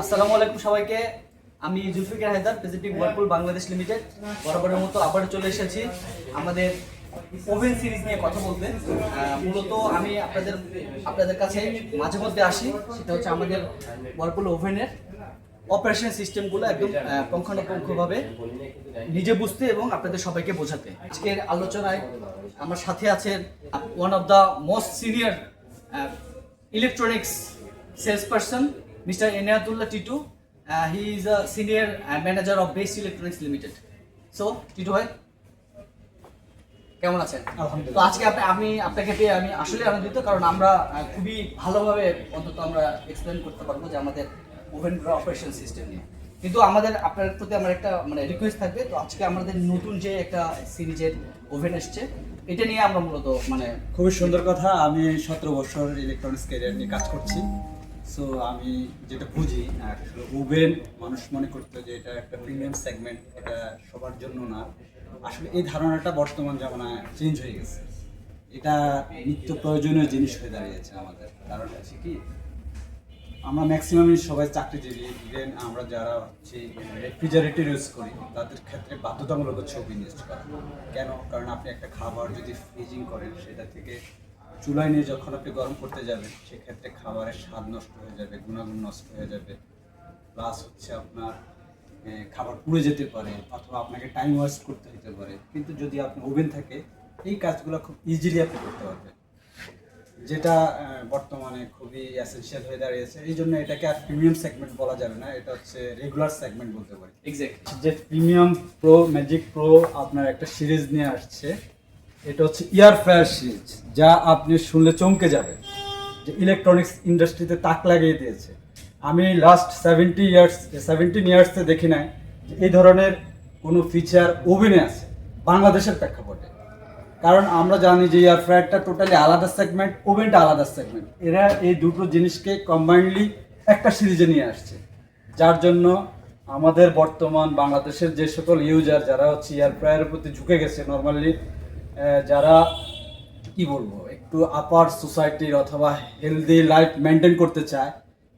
আসসালামু আলাইকুম সবাইকে। আমি Zulfikar Haidar president Whirlpool Bangladesh limited বরাবরের মতো আবার চলে এসেছি আমাদের ওভেন সিরিজ নিয়ে কথা বলতে। মূলত আমি আপনাদের আপনাদের কাছে মাঝে মধ্যে আসি সেটা হচ্ছে আমাদের ওয়ার্লপুল ওভেনের অপারেশন সিস্টেমগুলো একদম পুঙ্খানুপুঙ্খভাবে নিজে বুঝতে এবং আপনাদের সবাইকে বোঝাতে। আজকের আলোচনায় আমার সাথে আছেন one of the most senior electronics salesperson, Mr. Inayatullah Titu. Uh, he is a senior uh, manager of Base Electronics Limited. So, Titu ভাই কেমন আছেন তো আজকে আমি আপনাকে পেয়ে আমি আসলে আনন্দিত কারণ আমরা খুবই ভালোভাবে অন্তত আমরা এক্সপ্লেন করতে পারব যে আমাদের ওভেন অপারেশন সিস্টেম নিয়ে কিন্তু আমাদের আপনার প্রতি আমার একটা মানে রিকোয়েস্ট থাকবে তো আজকে আমাদের নতুন যে একটা সিরিজের ওভেন এসছে এটা নিয়ে আমরা মূলত মানে খুবই সুন্দর কথা আমি সতেরো বছর ইলেকট্রনিক্স ক্যারিয়ার নিয়ে কাজ করছি সো আমি যেটা বুঝি মানুষ মনে করতো যে এটা একটা প্রিমিয়াম সেগমেন্ট এটা সবার জন্য না। আসলে এই ধারণাটা বর্তমান চেঞ্জ হয়ে গেছে। এটা নিত্য প্রয়োজনীয় জিনিস হয়ে দাঁড়িয়েছে আমাদের। কারণ হচ্ছে কি, আমরা ম্যাক্সিমামই সবাই চাকরিজীবী। ইভেন আমরা যারা হচ্ছে রেফ্রিজারেটর ইউজ করি, তাদের ক্ষেত্রে বাধ্যতামূলক হচ্ছে ওভেন ইউজ করা। কেন? কারণ আপনি একটা খাবার যদি ফ্রিজিং করেন, সেটা থেকে চুলায় নিয়ে যখন আপনি গরম করতে যাবেন সেক্ষেত্রে খাবারের স্বাদ নষ্ট হয়ে যাবে গুণাগুণ নষ্ট হয়ে যাবে। প্লাস হচ্ছে আপনার খাবার পুড়ে যেতে পারে অথবা আপনাকে টাইম ওয়েস্ট করতে হতে পারে। কিন্তু যদি আপনি ওভেন থাকে এই কাজগুলো খুব ইজিলি আপনি করতে পারবেন। যেটা বর্তমানে খুবই এসেনশিয়াল হয়ে দাঁড়িয়েছে। এই জন্য এটাকে আর প্রিমিয়াম সেগমেন্ট বলা যাবে না এটা হচ্ছে রেগুলার সেগমেন্ট বলতে পারি। এক্স্যাক্ট যে প্রিমিয়াম প্রো ম্যাজিক প্রো আপনার একটা সিরিজ নিয়ে আসছে এটা হচ্ছে ইয়ার ফ্রায়ার সিরিজ, যা আপনি শুনলে চমকে যাবেন যে ইলেকট্রনিক্স ইন্ডাস্ট্রিতে তাক লাগিয়ে দিয়েছে। আমি লাস্ট সেভেন্টি ইয়ার্স সেভেন্টিন ইয়ার্সে দেখি নাই যে এই ধরনের কোনো ফিচার ওভেনে আছে, বাংলাদেশের প্রেক্ষাপটে। কারণ আমরা জানি যে এয়ার ফ্রায়ারটা টোটালি আলাদা সেগমেন্ট ওভেনটা আলাদা সেগমেন্ট এরা এই দুটো জিনিসকে কম্বাইন্ডলি একটা সিরিজে নিয়ে আসছে। যার জন্য আমাদের বর্তমান বাংলাদেশের যে সকল ইউজার যারা হচ্ছে এয়ার ফ্রায়ারের প্রতি ঝুঁকে গেছে নর্মালি যারা, কি বলব, একটু আপার সোসাইটির অথবা হেলদি লাইফ মেনটেন করতে চায়,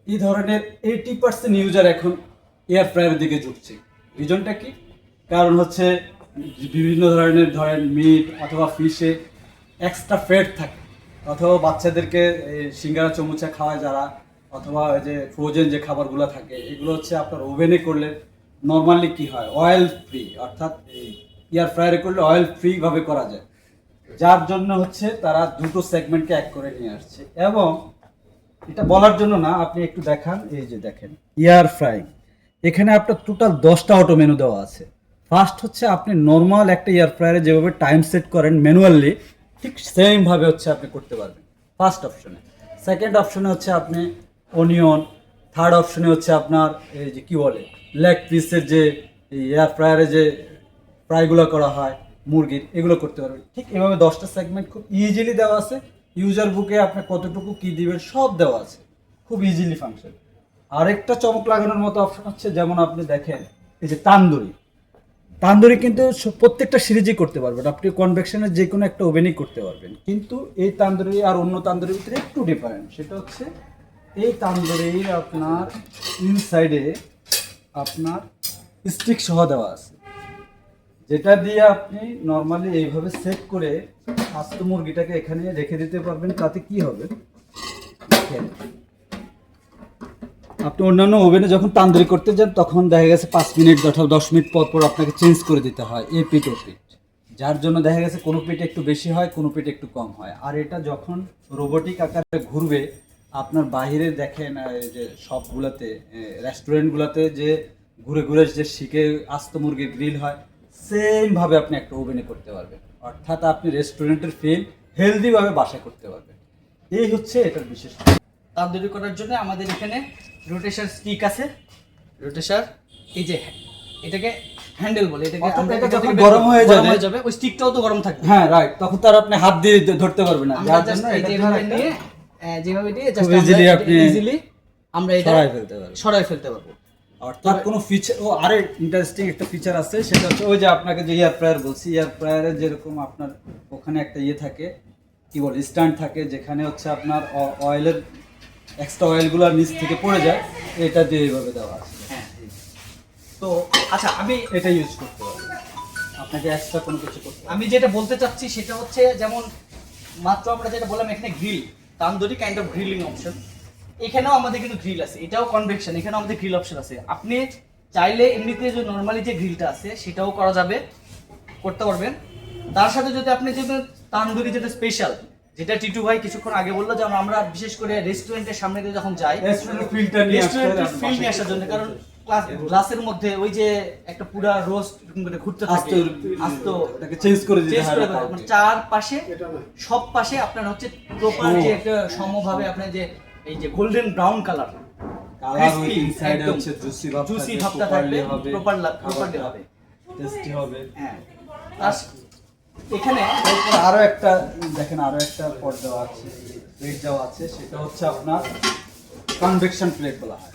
এই ধরনের এইটি পার্সেন্ট ইউজার এখন এয়ার ফ্রায়ারের দিকে ঝুঁকছে। রিজনটা কি? কারণ হচ্ছে, বিভিন্ন ধরনের, ধরেন মিট অথবা ফিশে এক্সট্রা ফ্যাট থাকে। অথবা বাচ্চাদেরকে সিঙ্গারা চমুচা খাওয়ায় যারা, অথবা ওই যে ফ্রোজেন যে খাবারগুলো থাকে, এগুলো হচ্ছে আপনার ওভেনে করলে নর্মালি কি হয়? অয়েল ফ্রি অর্থাৎ এই এয়ার ফ্রায়ারে করলে অয়েল ফ্রিভাবে করা যায়। যার জন্য হচ্ছে তারা দুটো সেগমেন্টকে এক করে নিয়ে আসছে। এবং এটা বলার জন্য না, আপনি একটু দেখান, এই যে দেখেন, এয়ার ফ্রাইং। এখানে আপনার টোটাল দশটা অটো মেনু দেওয়া আছে। ফার্স্ট হচ্ছে আপনি নর্মাল একটা এয়ার ফ্রায়ারে যেভাবে টাইম সেট করেন ম্যানুয়ালি ঠিক সেমভাবে হচ্ছে আপনি করতে পারবেন। ফার্স্ট অপশনে সেকেন্ড অপশনে হচ্ছে আপনি অনিয়ন থার্ড অপশনে হচ্ছে আপনার, এই যে কী বলে লেগ পিসের যে এয়ার ফ্রায়ারে যে ফ্রাইগুলো করা হয় মুরগির এগুলো করতে পারবেন ঠিক এভাবে দশটা সেগমেন্ট খুব ইজিলি দেওয়া আছে। ইউজার বুকে আপনি কতটুকু কি দিবেন, সব দেওয়া আছে। খুব ইজিলি ফাংশন আরেকটা চমক লাগানোর মতো অপশন হচ্ছে, যেমন আপনি দেখেন, এই যে তান্দুরি। তান্দুরি কিন্তু প্রত্যেকটা সিরিজই করতে পারবেন। আপনি কনভেকশনের যে কোনো একটা ওভেনই করতে পারবেন। কিন্তু এই তান্দুরি আর অন্য তান্দুরির ভিতরে একটু ডিফারেন্ট সেটা হচ্ছে, এই তান্দুরির আপনার ইনসাইডে আপনার স্টিক সহ দেওয়া আছে। যেটা দিয়ে আপনি নর্মালি এইভাবে সেট করে আস্ত মুরগিটাকে এখানে রেখে দিতে পারবেন, তাতে কি হবে? আপনি অন্যান্য ওভেনে যখন তান্দুরি করতে যান, তখন দেখা গেছে পাঁচ মিনিট অথবা দশ মিনিট পর পর আপনাকে চেঞ্জ করে দিতে হয় এ পিঠ ও পিঠ। যার জন্য দেখা গেছে কোনো পিঠে একটু বেশি হয়, কোনো পিঠে একটু কম হয়। আর এটা যখন রোবোটিক আকারে ঘুরবে, আপনার বাইরে দেখেন যে সবগুলাতে রেস্টুরেন্টগুলোতে যে ঘুরে ঘুরে যে শিখে আস্ত মুরগির গ্রিল হয় সেম ভাবে আপনি একটা ওভেনে করতে পারবেন। অর্থাৎ আপনি রেস্টুরেন্টের ফিল হেলদিভাবে বাসায় করতে পারবেন। এই হচ্ছে এটার বিশেষ তান্দুরি করার জন্য আমাদের এখানে রোটেশন স্টিক আছে। রোটেশন এই যে এটাকে হ্যান্ডেল বলে এটাকে আমরা এটা যখন গরম হয়ে যাবে- হয়ে যাবে ওই স্টিকটাও তো গরম থাকবে। হ্যাঁ রাইট তখন তার আপনি হাত দিয়ে ধরতে পারবেন না। যার জন্য এটা নিয়ে যেভাবে দিয়ে জাস্ট easily আপনি ইজিলি আমরা এটা সরাই ফেলতে পারব সরাই ফেলতে পারব। অর্থাৎ কোনো ফিচার ও আরে ইন্টারেস্টিং একটা ফিচার আছে সেটা হচ্ছে ওই যে আপনাকে যে এয়ার ফ্রায়ার বলছি এয়ার ফ্রায়ারে যেরকম আপনার ওখানে একটা ইয়ে থাকে কি বলে স্ট্যান্ড থাকে যেখানে হচ্ছে আপনার অয়েলের এক্সট্রা অয়েলগুলো নিচ থেকে পড়ে যায় এটা দিয়ে এইভাবে দেওয়া আছে। হ্যাঁ তো আচ্ছা আমি এটা ইউজ করতে পারবেন আপনাকে এক্সট্রা কোনো কিছু করতে আমি যেটা বলতে চাচ্ছি সেটা হচ্ছে যেমন মাত্র আমরা যেটা বললাম এখানে grill tandoori kind of grilling option এখানেও আমাদের কিন্তু গ্রিল আছে এটাও কনভেকশন এখানেও আমাদের গ্রিল অপশন আছে। আপনি চাইলে এমনিতে যে নর্মালি যে গ্রিলটা আছে সেটাও করা যাবে করতে পারবেন। তার সাথে যদি আপনি যে তান্দুরি যেটা স্পেশাল যেটা টিটু ভাই কিছুক্ষণ আগে বলল যেমন আমরা বিশেষ করে রেস্টুরেন্টের সামনে দিয়ে যখন যাই রেস্টুরেন্টের ফিল্টার নিয়ে আসতে রেস্টুরেন্টের হবে ফিল নিয়ে আসার জন্য কারণ গ্লাসের মধ্যে ওই যে একটা পুরা রোস্ট করে ঘুরতে থাকে আস্তে আস্ত। এটাকে চেঞ্জ করে দিতে হয়। মানে চার পাশে সব পাশে আপনার হচ্ছে প্রপার যে একটা সমভাবে আপনার যে এই যে golden brown colour colour with ইনসাইডে হচ্ছে জুসি ভাব জুসি ভাবটা থাকবে প্রপার প্রপারলি হবে টেস্টি হবে। হ্যাঁ আর এখানে আরও একটা দেখেন আরও একটা পট দেওয়া আছে প্লেট দেওয়া আছে সেটা হচ্ছে আপনার কনভেকশন প্লেট বলা হয়।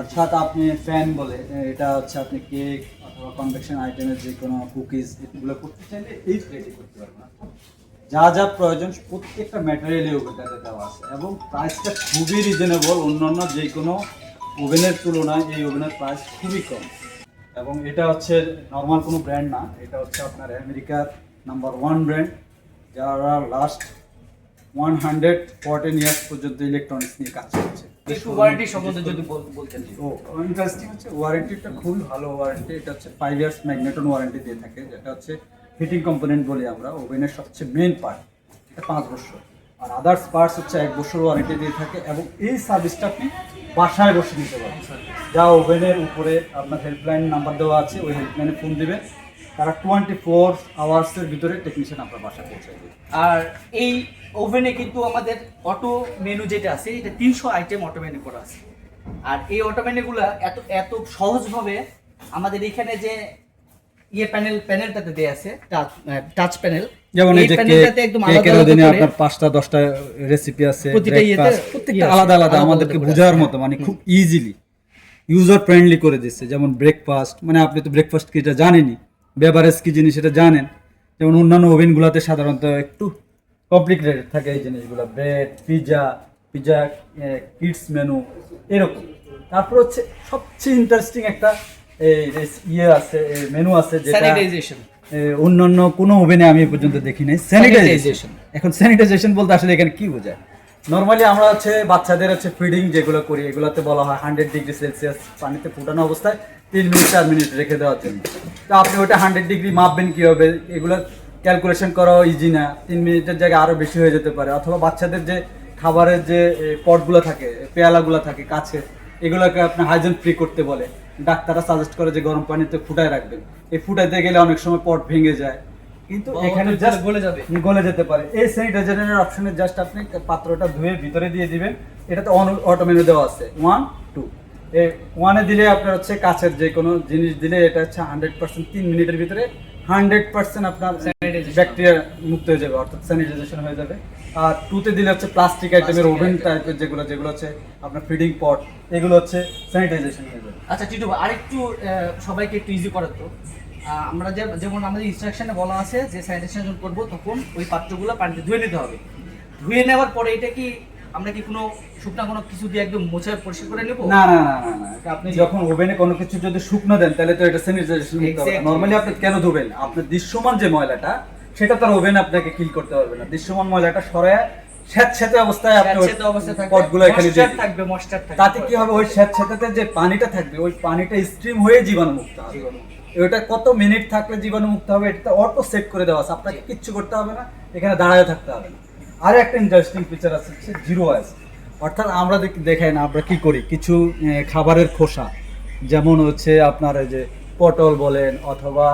অর্থাৎ আপনি ফ্যান বলে এটা হচ্ছে আপনি কেক অথবা কনভেকশন আইটেমের যে কোনো কুকিজ এগুলো করতে চাইলে এই প্লেটে করতে পারবেন। যা যা প্রয়োজন প্রত্যেকটা ম্যাটেরিয়ালই ওভেনটাতে দেওয়া আছে। এবং প্রাইসটা খুবই রিজনেবল অন্যান্য যে কোনো ওভেনের তুলনায় এই ওভেনের প্রাইস খুবই কম। এবং এটা হচ্ছে নর্মাল কোনো ব্র্যান্ড না এটা হচ্ছে আপনার আমেরিকার নাম্বার ওয়ান ব্র্যান্ড যারা last one hundred fourteen years পর্যন্ত ইলেকট্রনিক্স নিয়ে কাজ করছে। ওয়ারেন্টি সম্বন্ধে যদি বল- বলতেন। ও ইন্টারেস্টিং হচ্ছে ওয়ারেন্টিটা খুবই ভালো ওয়ারেন্টি এটা হচ্ছে ফাইভ ইয়ার্স ম্যাগনেটন ওয়ারেন্টি দিয়ে থাকে যেটা হচ্ছে হিটিং কম্পোনেন্ট বলি আমরা, ওভেনের সবচেয়ে মেন পার্ট এটা পাঁচ বছর। আর আদার্স পার্টস হচ্ছে এক বছর ওয়ারেন্টি দিয়ে থাকে এবং এই সার্ভিসটা আপনি বাসায় বসে নিতে পারেন। যা ওভেনের উপরে আপনার হেল্পলাইন নাম্বার দেওয়া আছে, ওই হেল্পলাইনে ফোন দিবেন। তারা টোয়েন্টি ফোর আওয়ার্সের ভিতরে টেকনিশিয়ান আপনার বাসায় পৌঁছে দেবে। আর এই ওভেনে কিন্তু আমাদের অটো মেনু যেটা আছে, এটা তিনশো আইটেম অটো মেনু করা আছে। আর এই অটো মেনুগুলো এত এত সহজভাবে আমাদের এখানে যে ইয়ে প্যানেল প্যানেলটাতে দেয়া আছে টাচ প্যানেল যেমন এই যে প্যানেলটাতে একদম আলাদা কেকের অধীনে আপনার পাঁচটা দশটা রেসিপি আছে প্রতিটা ইয়েতে প্রত্যেকটা আলাদা আলাদা আলাদা আমাদেরকে বোঝার মতো মানে খুব ইজিলি ইউজার ফ্রেন্ডলি করে দিচ্ছে যেমন ব্রেকফাস্ট মানে আপনি তো ব্রেকফাস্ট কি এটা জানেনই বেভারেজ কি জিনিস এটা জানেন। যেমন অন্যান্য ওভেনগুলোতে সাধারণত একটু কমপ্লিকেটেড থাকে এই জিনিসগুলো bread pizza pizza kids menu এরকম। তারপর হচ্ছে সবচেয়ে ইন্টারেস্টিং একটা ইয়ে আছে মেনু আছে যেটা স্যানিটাইজেশন এ, অন্যান্য কোনো ওভেনে আমি পর্যন্ত দেখি নাই স্যানিটাইজেশন এখন স্যানিটাইজেশন বলতে আসলে এখানে কি বোঝায়? নর্মালি আমরা হচ্ছে বাচ্চাদের হচ্ছে ফিডিং যেগুলো করি এগুলোতে বলা হয় হান্ড্রেড ডিগ্রি সেলসিয়াস পানিতে ফুটানো অবস্থায় তিন মিনিট চার মিনিট রেখে দেওয়ার জন্য। তো আপনি ওটা হান্ড্রেড ডিগ্রি মাপবেন কীভাবে? এগুলো ক্যালকুলেশন করাও ইজি না। তিন মিনিটের জায়গায় আরও বেশি হয়ে যেতে পারে। অথবা বাচ্চাদের যে খাবারের যে পটগুলো থাকে পেয়ালাগুলো থাকে কাছে এগুলোকে আপনি হাইজেন ফ্রি করতে বলে। ডাক্তাররা সাজেস্ট করে যে গরম পানিতে ফুটায় রাখবেন। এই ফুটাইতে গেলে অনেক সময় পট ভেঙে যায়। কিন্তু এখানে জাস্ট গলে যাবে। গলে যেতে পারে। এই স্যানিটাইজারের অপশনে জাস্ট আপনি পাত্রটা ধুয়ে ভিতরে দিয়ে দিবেন। এটাতে অন অটো দেওয়া আছে। ওয়ান টু এই ওয়ানে দিলে আপনার হচ্ছে কাছের যে কোনো জিনিস দিলে এটা হচ্ছে হান্ড্রেড পার্সেন্ট তিন মিনিটের ভিতরে হান্ড্রেড পার্সেন্ট আপনার. ব্যাকটেরিয়া মুক্ত হয়ে যাবে অর্থাৎ স্যানিটাইজেশন হয়ে যাবে। আর টুতে দিলে হচ্ছে প্লাস্টিক আইটেমের ওভেন টাইপের যেগুলো যেগুলো হচ্ছে আপনার ফিডিং পট এগুলো হচ্ছে স্যানিটাইজেশন আচ্ছা টিটু আরেকটু সবাইকে একটু ইজি করার তো। আমরা যে যেমন আমাদের ইনস্ট্রাকশনে বলা আছে যে স্যানিটেশন করব তখন ওই পাত্রগুলো পানিতে ধুয়ে নিতে হবে। ধুয়ে নেওয়ার পরে এটা কি আমরা কি কোনো শুকনা কোনো কিছু দিয়ে একদম মোছা পরিষ্কার করে নেব? না না না না আপনি যখন ওভেনে কোনো কিছু যদি শুকনো দেন তাহলে তো এটা স্যানিটাইজেশন. নরমালি আপনি কেন ধুবেন? আপনার দৃশ্যমান যে ময়লাটা সেটা তার ওভেন আপনাকে কিল করতে পারবে না। দৃশ্যমান ময়লাটা সরায় স্যাঁতস্যাঁতে অবস্থায় আপনি পটগুলো এখানে। থাকবে তাতে কি হবে? ওই স্যাঁতস্যাঁতে যে পানিটা থাকবে ওই পানিটা স্ট্রিম হয়ে জীবাণুমুক্ত হবে। ওটা কত মিনিট থাকলে জীবাণুমুক্ত হবে এটা অটো সেট করে দেওয়া আছে। আপনাকে কিচ্ছু করতে হবে না এখানে দাঁড়ায় থাকতে হবে না। আর একটা ইন্টারেস্টিং ফিচার আছে জিরো ওয়াইজ অর্থাৎ আমরা দেখ- দেখাই না আমরা কি করি? কিছু খাবারের খোসা যেমন হচ্ছে আপনার এই যে পটল বলেন অথবা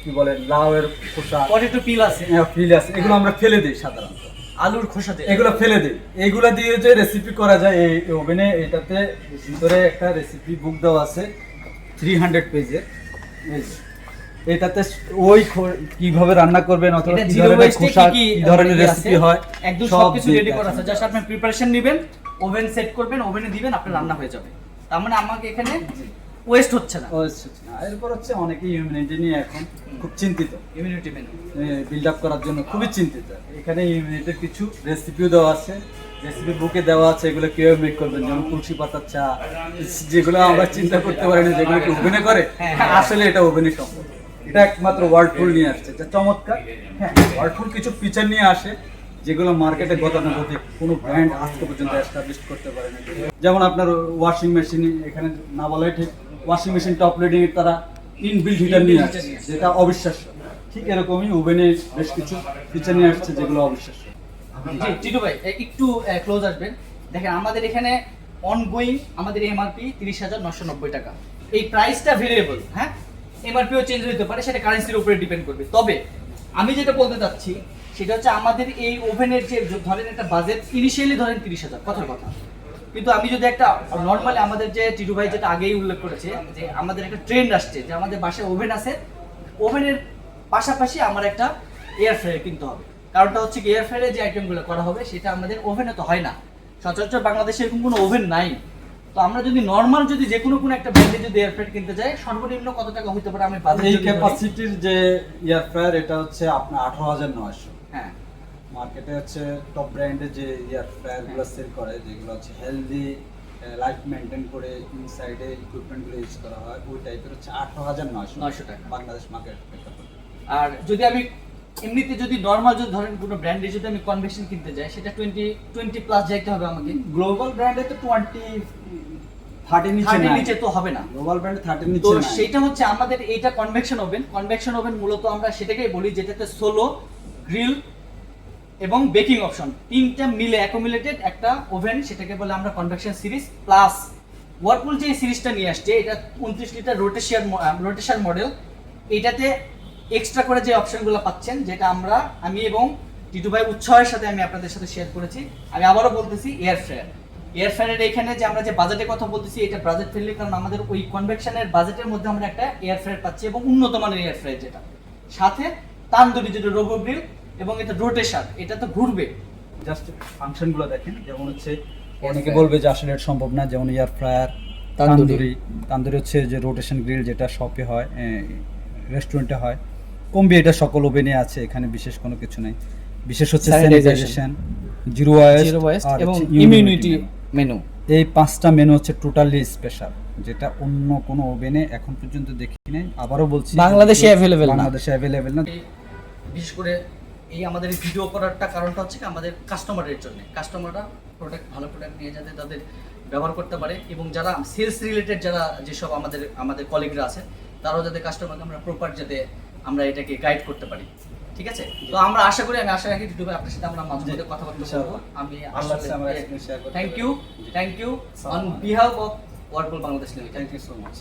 কি বলেন লাউয়ের খোসা। পটেটো পিল আছে। ফিল আছে। এগুলো আমরা ফেলে দিই সাধারণত। আলুর খোসা দিয়ে। এগুলো ফেলে দিই। এগুলো দিয়ে যে রেসিপি করা যায় এই ওভেনে এটাতে ভিতরে একটা রেসিপি বুক দেওয়া আছে থ্রি হান্ড্রেড পেজে এটাতে ওই কীভাবে রান্না করবেন অথবা কি ধরনের খোসা কি ধরনের রেসিপি হয় একদম সব সবকিছু রেডি করা আছে। জাস্ট আপনি প্রিপারেশন নেবেন ওভেন সেট করবেন ওভেনে দিবেন আপনার রান্না হয়ে যাবে। তার মানে আমাকে এখানে ওয়েস্ট হচ্ছে না। ও, আচ্ছা, আচ্ছা। আর এরপর হচ্ছে অনেকেই ইমিউনিটি নিয়ে এখন খুব চিন্তিত। ইমিউনিটি মেনু বিল্ড আপ করার জন্য খুবই চিন্তিত। এখানে ইমিউনিটির কিছু রেসিপিও দেওয়া আছে। রেসিপি বুকে দেওয়া আছে এগুলো কীভাবে মেক করবেন? যেমন তুলসী পাতার চা যেগুলো আমরা চিন্তা করতে পারি না যেগুলো কি ওভেনে করে? হ্যাঁ। আসলে এটা ওভেনে সম্ভব। এটা একমাত্র ওয়ার্ডফুল নিয়ে আসছে। যা চমৎকার। হ্যাঁ ওয়ার্ডফুল কিছু ফিচার নিয়ে আসে যেগুলো মার্কেটে গতানুগতিক কোনো ব্র্যান্ড আজকে পর্যন্ত এস্টাবলিশ করতে পারে না যেমন আপনার ওয়াশিং মেশিন এখানে না বলাই ঠিক। ওয়াশিং মেশিন টপ এর তারা ইনবিল্ট হিটার নিয়ে আসছে, যেটা অবিশ্বাস্য। ঠিক এরকমই ওভেনে বেশ কিছু ফিচার নিয়ে আসছে যেগুলো অবিশ্বাস্য। জি, টিটু ভাই একটু ক্লোজ আসবেন। দেখেন, আমাদের এখানে অনগোয়িং আমাদের এমআরপি তিরিশ হাজার নশো নব্বই টাকা। এই প্রাইসটা ভেরিয়েবল হ্যাঁ? এমআরপিও চেঞ্জ হতে পারে, সেটা কারেন্সির উপরে ডিপেন্ড করবে। তবে, আমি যেটা বলতে চাচ্ছি, সেটা হচ্ছে আমাদের এই ওভেনের যে, ধরেন একটা বাজেট ইনিশিয়ালি ধরেন তিরিশ হাজার, কথার কথা। কিন্তু আমি যদি একটা নর্মালি আমাদের যে টিটু ভাই যেটা আগেই উল্লেখ করেছে যে আমাদের একটা ট্রেন্ড আসছে যে আমাদের বাসায় ওভেন আছে ওভেনের পাশাপাশি আমার একটা এয়ার ফ্রায়ার কিনতে হবে। কারণটা হচ্ছে কি এয়ার ফ্রায়ারে যে আইটেমগুলো করা হবে সেটা আমাদের ওভেনে তো হয় না। সচরাচর বাংলাদেশে এরকম কোনো ওভেন নাই। তো আমরা যদি নর্মাল যদি যে কোনো কোনো একটা ব্র্যান্ডে যদি এয়ার ফ্রায়ার কিনতে যাই সর্বনিম্ন কত টাকা হতে পারে আমি বাজেট এই ক্যাপাসিটির যে এয়ার ফ্রায়ার এটা হচ্ছে আপনার আঠারো হাজার নয়শো। হ্যাঁ। মার্কেটে হচ্ছে টপ ব্র্যান্ডের যে ইয়ার ফ্রায়ারগুলো সেল করে যেগুলো হচ্ছে হেলদি লাইফ মেনটেন করে ইনসাইডে ইকুইপমেন্টগুলো ইউজ করা হয় ওই টাইপের হচ্ছে আঠারো হাজার নয়শো 900 টাকা। বাংলাদেশ মার্কেট আর যদি আমি এমনিতে যদি নর্মাল যদি ধরেন কোনো ব্র্যান্ডে যদি আমি কনভেকশন কিনতে যাই সেটা টোয়েন্টি টোয়েন্টি প্লাস যাইতে হবে আমাকে গ্লোবাল ব্র্যান্ডে তো টোয়েন্টি থার্টি নিচে থার্টির নাই। নিচে তো হবে না গ্লোবাল ব্র্যান্ডে থার্টির তো নিচে নাই। সেটা হচ্ছে আমাদের এইটা কনভেকশন ওভেন কনভেকশন ওভেন মূলত আমরা সেটাকেই বলি যেটাতে সোলো গ্রিল এবং বেকিং অপশন তিনটা মিলে অ্যাকুমুলেটেড একটা ওভেন সেটাকে বলে আমরা কনভেকশন সিরিজ প্লাস ওয়ারপুল যে সিরিজটা নিয়ে আসছে, এটা উনত্রিশ লিটার রোটেশিয়ার রোটেশন মডেল এটাতে এক্সট্রা করে যে অপশনগুলো পাচ্ছেন, যেটা আমরা, আমি এবং টিটু ভাই উৎসাহের সাথে আমি আপনাদের সাথে শেয়ার করেছি, আমি আবারও বলতেছি এয়ার ফ্রায়ার এয়ার ফ্রায়ারের এখানে যে আমরা যে বাজেটের কথা বলতেছি, এটা বাজেট ফ্রেন্ডলি কারণ আমাদের ওই কনভেকশনের বাজেটের মধ্যে আমরা একটা এয়ার ফ্রায়ার পাচ্ছি এবং উন্নত মানের এয়ার ফ্রায়ার যেটা। সাথে তান্দুরি যেটা রোবো গ্রিল এবং এটা রোটেশন এটা তো ঘুরবে। জাস্ট ফাংশনগুলো দেখেন যেমন হচ্ছে অনেকে বলবে যে আসলে এটা সম্ভব না যেমন এয়ার ফ্রায়ার তান্দুরি। তান্দুরি। হচ্ছে যে রোটেশন গ্রিল যেটা শপে হয় রেস্টুরেন্টে হয়। কমবি এটা সকল ওভেনে আছে এখানে বিশেষ কোনো কিছু নাই। বিশেষ হচ্ছে স্যানিটাইজেশন জিরো ওয়েস্ট এবং ইমিউনিটি মেনু এই পাঁচটা মেনু হচ্ছে টোটালি স্পেশাল যেটা অন্য কোনো ওভেনে এখন পর্যন্ত দেখি নাই। আবারও বলছি বাংলাদেশে না। বাংলাদেশে অ্যাভেলেবেল না। বিশেষ করে এই আমাদের এই ভিডিও করারটা কারণটা হচ্ছে কি আমাদের কাস্টমারের জন্য। কাস্টমাররা প্রোডাক্ট ভালো প্রোডাক্ট নিয়ে যাতে তাদের ব্যবহার করতে পারে এবং যারা সেলস রিলেটেড যারা যেসব আমাদের আমাদের কলিগরা আছে তারাও যাতে কাস্টমারকে আমরা প্রপার যাতে আমরা এটাকে গাইড করতে পারি। ঠিক আছে? তো আমরা আশা করি আমি আশা রাখি ভাই আপনার সাথে আমরা মাঝে মধ্যে কথাবার্তা বলব ইনশাআল্লাহ। আমি thank you thank you on behalf of Whirlpool Bangladesh limited thank you so much